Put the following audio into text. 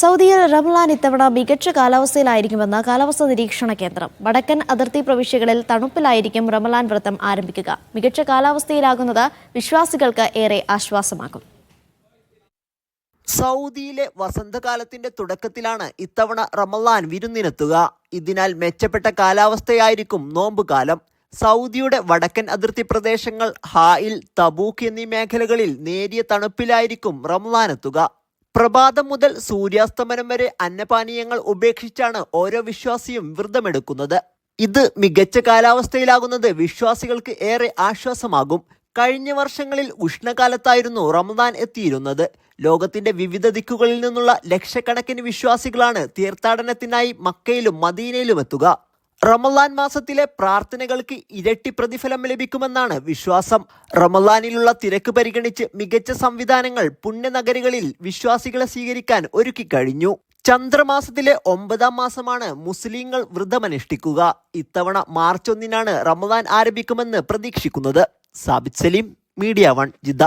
സൗദിയിൽ റംലാൻ ഇത്തവണ മികച്ച കാലാവസ്ഥയിലായിരിക്കുമെന്ന് കാലാവസ്ഥാ നിരീക്ഷണ കേന്ദ്രം. വടക്കൻ അതിർത്തി പ്രവിശ്യകളിൽ തണുപ്പിലായിരിക്കും റംലാൻ വ്രതം ആരംഭിക്കുക. മികച്ച കാലാവസ്ഥയിലാകുന്നത് വിശ്വാസികൾക്ക് ഏറെ ആശ്വാസമാകും. സൗദിയിലെ വസന്തകാലത്തിന്റെ തുടക്കത്തിലാണ് ഇത്തവണ റമലാൻ വിരുന്നിനെത്തുക. ഇതിനാൽ മെച്ചപ്പെട്ട കാലാവസ്ഥയായിരിക്കും നോമ്പുകാലം. സൗദിയുടെ വടക്കൻ അതിർത്തി പ്രദേശങ്ങൾ ഹായിൽ തബൂക്ക് എന്നീ മേഖലകളിൽ നേരിയ തണുപ്പിലായിരിക്കും റംലാനെത്തുക പ്രഭാതം മുതൽ സൂര്യാസ്തമനം വരെ അന്നപാനീയങ്ങൾ ഉപേക്ഷിച്ചാണ് ഓരോ വിശ്വാസിയും വ്രതമെടുക്കുന്നത്. ഇത് മികച്ച കാലാവസ്ഥയിലാകുന്നത് വിശ്വാസികൾക്ക് ഏറെ ആശ്വാസമാകും. കഴിഞ്ഞ വർഷങ്ങളിൽ ഉഷ്ണകാലത്തായിരുന്നു റമദാൻ എത്തിയിരുന്നത്. ലോകത്തിന്റെ വിവിധ ദിക്കുകളിൽ നിന്നുള്ള ലക്ഷക്കണക്കിന് വിശ്വാസികളാണ് തീർത്ഥാടനത്തിനായി മക്കയിലും മദീനയിലും എത്തുക. റമലാൻ മാസത്തിലെ പ്രാർത്ഥനകൾക്ക് ഇരട്ടി പ്രതിഫലം ലഭിക്കുമെന്നാണ് വിശ്വാസം. റമലാനിലുള്ള തിരക്ക് പരിഗണിച്ച് മികച്ച സംവിധാനങ്ങൾ പുണ്യനഗരികളിൽ വിശ്വാസികളെ സ്വീകരിക്കാൻ ഒരുക്കിക്കഴിഞ്ഞു ചന്ദ്രമാസത്തിലെ ഒമ്പതാം മാസമാണ് മുസ്ലിങ്ങൾ വ്രതമനുഷ്ഠിക്കുക. ഇത്തവണ മാർച്ച് ഒന്നിനാണ് റമദാൻ ആരംഭിക്കുമെന്ന് പ്രതീക്ഷിക്കുന്നത്. Sabith Saleem media one Jeddah.